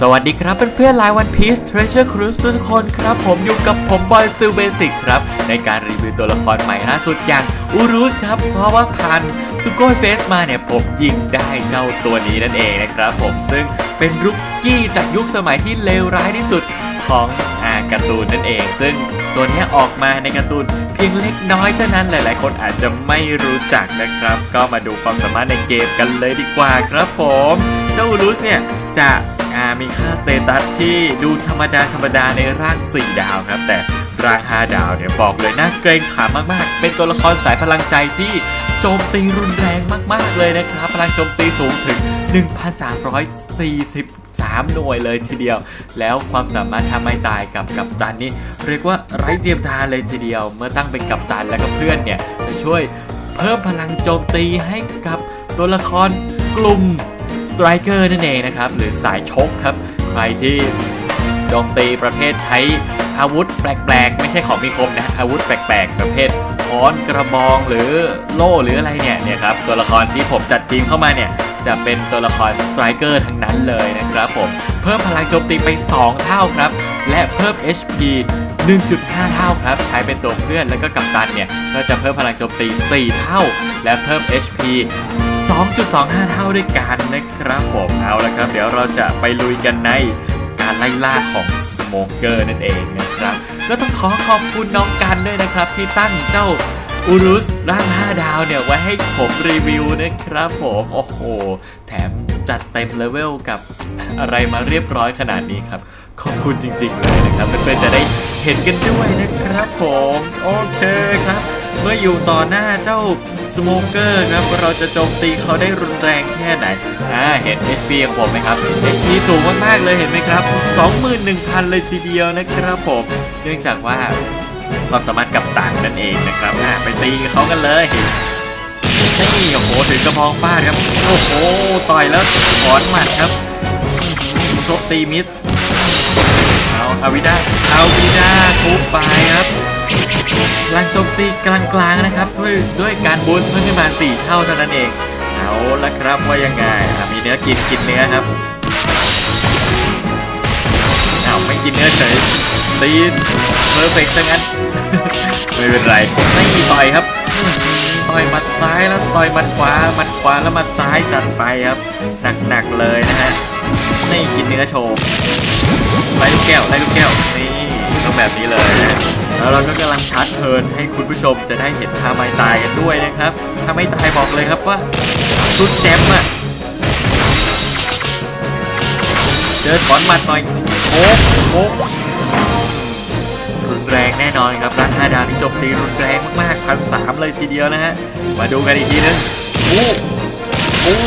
สวัสดีครับเพื่อนๆ Line One Piece Treasure Cruise ทุกคนครับ ผมอยู่กับผมบอย Still Basic ครับ ในการรีวิวตัวละครใหม่ล่าสุดอย่างอูรุสครับ เพราะว่าพันซุโกยเฟสมาเนี่ย ผมยิงได้เจ้าตัวนี้นั่นเองนะครับผมซึ่งเป็นรุกกี้จากยุคสมัยที่เลวร้ายที่สุดของอาการ์ตูนนั่นเอง ซึ่งตัวนี้ออกมาในการ์ตูนเพียงเล็กน้อยเท่านั้นหลาย ๆ คนอาจจะไม่รู้จักนะครับ ก็มาดูความสามารถในเกมกันเลยดีกว่าครับผม เจ้าอูรุสเนี่ยจะ อ่ามีค่าสเตตัสที่ดูธรรมดาธรรมดาในร่าง4ดาวครับ แต่ราง5ดาวเนี่ยบอกเลยน่าเกรงขามมากๆ เป็นตัวละครสายพลังใจที่โจมตีรุนแรงมากๆเลยนะครับ พลังโจมตีสูงถึง 1,343 หน่วยเลยทีเดียว แล้วความสามารถทำไม่ตายกับกัปตันนี่เรียกว่าไร้เทียมทานเลยทีเดียว เมื่อตั้งเป็นกัปตันแล้วก็เพื่อนเนี่ยจะช่วยเพิ่มพลังโจมตีให้กับตัวละครกลุ่ม สไตรเกอร์นั่นเองนะครับ หรือสายชกครับ ใครที่โจมตีประเภทใช้อาวุธแปลกๆ ไม่ใช่ของมีคมนะ อาวุธแปลกๆ ประเภทค้อนกระบองหรือโล่หรืออะไรเนี่ยเนี่ยครับตัวละครที่ผมจัดทีมเข้ามาเนี่ย จะเป็นตัวละครสไตรเกอร์ทั้งนั้นเลยนะครับผม เพิ่มพลังโจมตีไป 2 เท่าครับ และเพิ่ม HP 1.5 เท่าครับ ใช้เป็นตัวเพื่อนแล้วก็กัปตันเนี่ย ก็จะเพิ่มพลังโจมตี 4 เท่า และเพิ่ม HP 2.25 เท่าด้วยกันนะครับผมเอาละครับ เดี๋ยวเราจะไปลุยกันในการไล่ล่าของสโมเกอร์นั่นเองนะครับก็ต้องขอขอบคุณน้องกันด้วยนะครับ ที่ตั้งเจ้าอูรุสร่าง 5 ดาวเนี่ย ไว้ให้ผมรีวิวนะครับผม โอ้โห แถมจัดเต็มเลเวลกับอะไรมาเรียบร้อยขนาดนี้ครับ ขอบคุณจริงๆเลยนะครับ เพื่อนๆจะได้เห็นกันด้วยนะครับผม โอเคครับ เมื่ออยู่ต่อหน้าเจ้าสโมเกอร์ครับเราจะโจมตีเขาได้รุนแรงแค่ไหน อ่า เห็น HP ของผมไหมครับ HP สูงมากๆเลยเห็นไหมครับ 21,000 เลยทีเดียวนะครับผม เนื่องจากว่าความสามารถกับต่างนั่นเองนะครับ อ่า ไปตีเขากันเลยนี่โอ้โหถึงกระพองฟาดครับ โอ้โห ต่อยแล้วถอนหมัดครับชกตีมิด เอาอาวิด้าอาวิดาทุบไปครับ พลังโจมตีกลางๆนะครับด้วยด้วยการบูสต์เพิ่มขึ้นมา4เท่าเท่านั้นเอง เอาละครับว่ายังไงมีเนื้อกินกินเนื้อครับเอาไม่กินเนื้อเฉยตีนเพอร์เฟกต์ซะงั้นไม่เป็นไรไม่ต่อยครับต่อยมัดซ้ายแล้วต่อยมัดขวามัดขวาแล้วมัดซ้ายจัดไปครับหนักๆเลยนะฮะนี่กินเนื้อโชว์ไล่ลูกแก้วไล่ลูกแก้วนี่ ต้องแบบนี้เลยนะแล้วเราก็กำลังชาร์จเทิร์นให้คุณผู้ชมจะได้เห็นท่าไม้ตายกันด้วยนะครับ ถ้าไม่ตายบอกเลยครับว่าสุดแจ่มอะ เจอถอนหมัดหน่อยโอ้โอ้รุนแรงแน่นอนครับร้านห้าดาวนี่จมตีรุนแรงมากๆพันสามเลยทีเดียวนะฮะ มาดูกันอีกทีนึงอู้อู้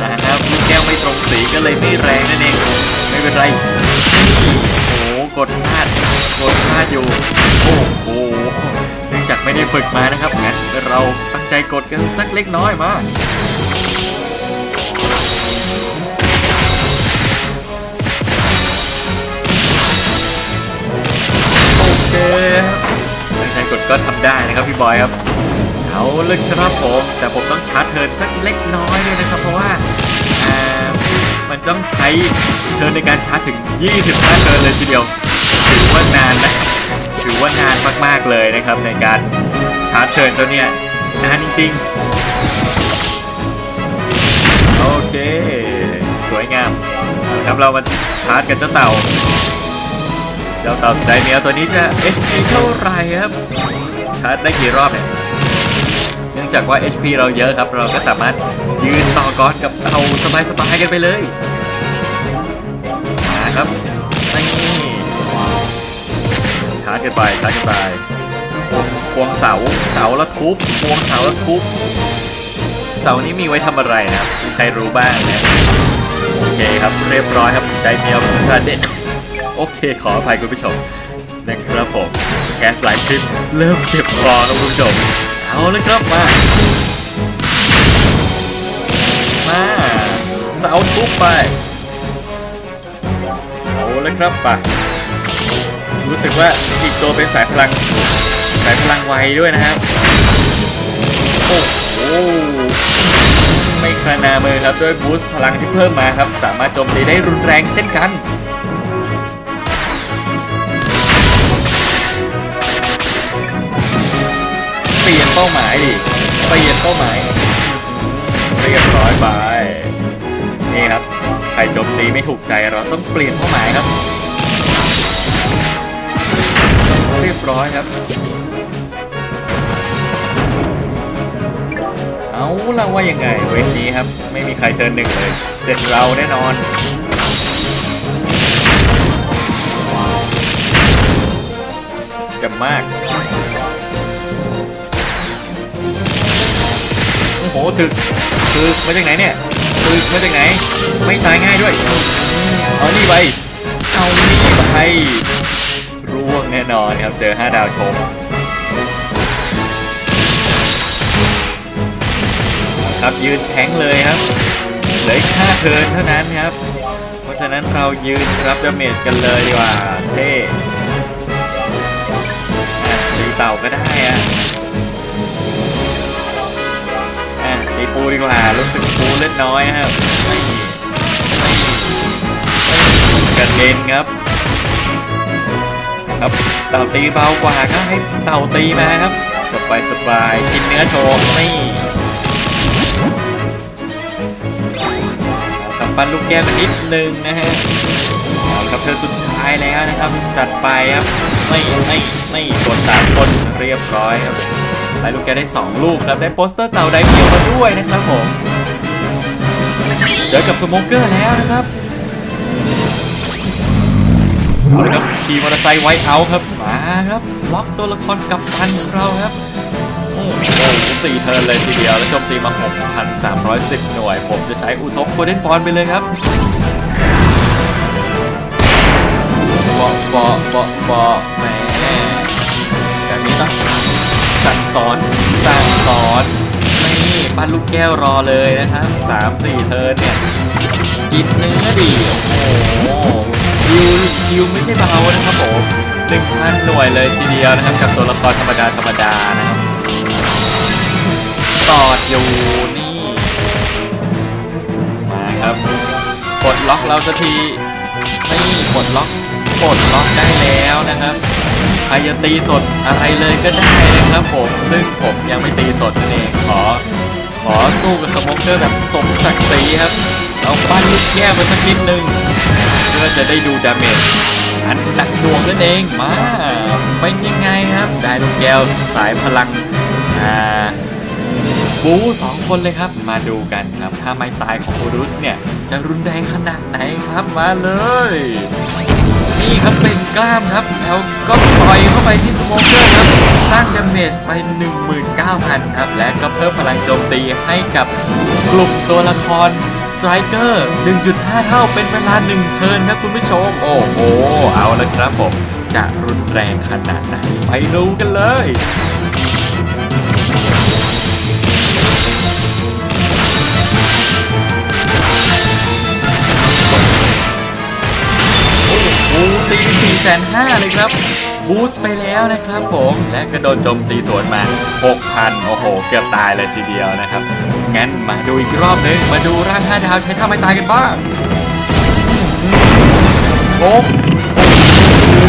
นะครับลูกแก้วไม่ตรงสีก็เลยไม่แรงนั่นเอง ไม่เป็นไร กดพลาดกดพลาดอยู่โอ้โหเนื่องจากไม่ได้ฝึกมานะครับงั้นเราตั้งใจกดกันสักเล็กน้อยมาโอเคตั้งใจกดก็ทำได้นะครับพี่บอยครับเอาเลยครับผมแต่ผมต้องชาร์จเทิร์นสักเล็กน้อยเลยนะครับเพราะว่าอ่า มันต้องใช้เทิร์นในการชาร์จถึง 25เทิร์นเลยทีเดียว ถือว่านานนะ ถือว่านานมากๆเลยนะครับ ในการชาร์จเทิร์นตัวเนี้ยนานจริงๆ โอเค สวยงามเอาละครับเรามาชาร์จกันเจ้าเต่า เจ้าเต่าไดเมียตัวนี้จะ HP เท่าไหร่ครับ ชาร์จได้กี่รอบเนี่ย จากว่า HP เราเยอะครับ เราก็สามารถยืนต่อกรกับเตาสบายๆกันไปเลยมาครับนี่ชาร์จกันไปชาร์จกันไปควงวงเสาเสาแล้วทุบควงเสาแล้วทุบเสานี้มีไว้ทำอะไรนะใครรู้บ้างนะโอเคครับเรียบร้อยครับใจเมียวกระเด็นโอเคขออภัยคุณผู้ชมนะครับผมแคสไลฟ์คลิปเริ่มเจ็บคอครับคุณผู้ชม เอาเลยครับมา มาเสาทุบไปเอาเลยครับป่ะรู้สึกว่าอีกตัวเป็นสายพลัง สายพลังไวด้วยนะครับโอ้โหไม่คานามือครับด้วยบูสต์พลังที่เพิ่มมาครับ สามารถโจมตีได้รุนแรงเช่นกัน เปลี่ยนเป้าหมายดิเปลี่ยนเป้าหมายเรียบร้อยไปนี่ครับใครโจมตีไม่ถูกใจเราต้องเปลี่ยนเป้าหมายครับเรียบร้อยครับ เอาละว่ายังไงเวทนี้ครับ ไม่มีใครเทินหนึ่งเลยเสร็จเราแน่นอนจะมาก ถึกถึกมาจากไหนเนี่ยถึกมาจากไหน ไม่ตายง่ายด้วย เอานี่ไปเอานี่ไปร่วงแน่นอนครับเจอ 5 ดาวชมครับยืนแทงเลยครับเหลืออีกห้าเทินเท่านั้นครับ เพราะฉะนั้นเรายืนรับดาเมจกันเลยดีกว่าเท่อะตีเต่าก็ได้อะ ตีปูดีกว่ารู้สึกปูเล่นน้อยครับกระเด็นครับครับเต่าตีเบากว่าก็ให้เต่าตีมาครับสบายสบายกินเนื้อโชว์นี่กับปั้นลูกแก้วกันนิดนึงนะฮะเอาละครับเธอสุดท้ายแล้วนะครับ จัดไปครับไม่ไม่ไม่กดตามคนเรียบร้อยครับ ไปลูกแกได้ 2 ลูกครับได้โปสเตอร์เต่าไดเขียวมาด้วยนะครับผมเจอกับสโมเกอร์แล้วนะครับเอาลยครับขี่มอเตอร์ไซค์ไวท์เอาครับมาครับล็อกตัวละครกับพันของเราครับโอ้โหสี่เทิร์นเลยทีเดียว แล้วโจมตีมา 6,310 หน่วย ผมจะใช้อุซบโคเดนบอลไปเลยครับเบาะเบาะเบาะเบแหมแบบนี้ต้อง สั่งสอนสั่งสอนนี่ปั้นลูกแก้วรอเลยนะครับ3-4เทิร์นเนี่ยกินเนื้อดีโอ้โหคิวคิวไม่ใช่เบานะครับผม1,000หน่วยเลยทีเดียวนะครับกับตัวละครธรรมดาธรรมดานะครับตอดอยู่นี่ มาครับปลดล็อกเราสักทีนี่ปลดล็อกปลดล็อกได้แล้วนะครับ ใครจะตีสดอะไรเลยก็ได้นะครับผม ซึ่งผมยังไม่ตีสดนั่นเองขอ ขอสู้กับสโมกเกอร์แบบสมศักดิ์ศรีครับเอาปั้นลูกแก้วไปสักนิดนึงเพื่อจะได้ดูดาเมจอันหนักหน่วงนั่นเองมาเป็นยังไงครับ ได้ลูกแก้วสายพลังอ่า บูสองคนเลยครับ มาดูกันครับ ถ้าไม่ตายของบูรุสเนี่ย จะรุนแรงขนาดไหนครับมาเลย นี่ครับเป็นกล้ามครับ แล้วก็ต่อยเข้าไปที่สโมเกอร์ครับ สร้างดาเมจไป 19,000 ครับ และก็เพิ่มพลังโจมตีให้กับกลุ่มตัวละครสไตรเกอร์ 1.5 เท่าเป็นเวลา 1 เทิร์นครับคุณผู้ชม โอ้โห เอาละครับผม จะรุนแรงขนาดไหนไปดูกันเลย แสนห้าเลยครับ บูสต์ไปแล้วนะครับผม และกระโดนโจมตีสวนมา 6,000 โอ้โห เกือบตายเลยทีเดียวนะครับ งั้นมาดูอีกรอบนึง มาดูร่าง5ดาวใช้ท่าไม่ตายกันบ้างชม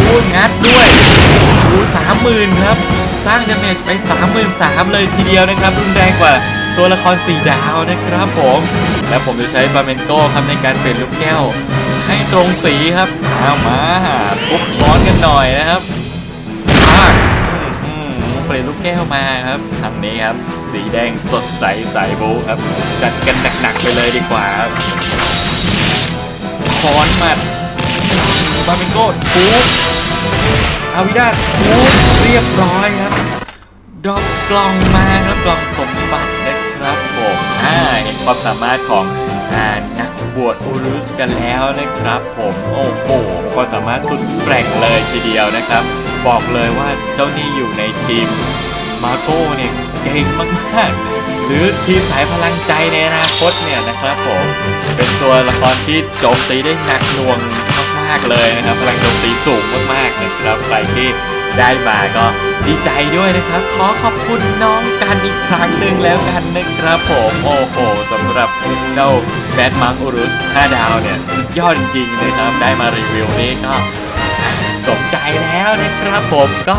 โอ้งัดด้วยโอ้สามหมื่นครับ สร้างดาเมจไป33,000เลยทีเดียวนะครับ รุนแรงกว่าตัวละคร4ดาวนะครับผม และผมจะใช้บาเมนโก้ครับในการเปลี่ยนลูกแก้ว ให้ตรงสีครับเอามาปุ๊บค้อนกันหน่อยนะครับปากเปลี่ยนลูกแก้วมาครับทางนี้ครับ สีแดงสดใสใสบูครับ จัดกันหนักๆไปเลยดีกว่าครับค้อนหมัดบาเมนโก้ปุ๊บอาวิดาปุ๊บเรียบร้อยครับดรอปกล่องมาครับกล่องสมบัตินะครับผมอ่าเห็นความสามารถของอ่านัก บวชอูรุสกันแล้วนะครับ ผมโอ้โหความสามารถสุดแกร่งเลยทีเดียวนะครับ บอกเลยว่าเจ้านี่อยู่ในทีมมาโก้เนี่ยเก่งมากๆหรือทีมสายพลังใจในอนาคตเนี่ยนะครับผมเป็นตัวละครที่โจมตีได้หนักหน่วงมากๆเลยนะครับ พลังโจมตีสูงมากๆนะครับใครที่ ได้มาก็ดีใจด้วยนะครับ ขอขอบคุณน้องกันอีกครั้งหนึ่งแล้วกันนะครับผมโอ้โหสำหรับเจ้าแบทมังอุรุส5ดาวเนี่ยสุดยอดจริงๆนะครับได้มารีวิวนี้ก็สมใจแล้วนะครับผมก็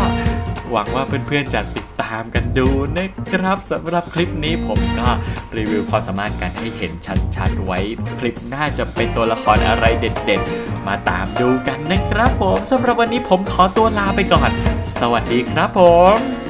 หวังว่าเพื่อนๆจะติดตามกันดูนะครับสำหรับคลิปนี้ผมก็รีวิวความสามารถกันให้เห็นชัดๆไว้ คลิปหน่าจะเป็นตัวละครอะไรเด็ดๆ มาตามดูกันนะครับผมสำหรับวันนี้ผมขอตัวลาไปก่อน สวัสดีครับผม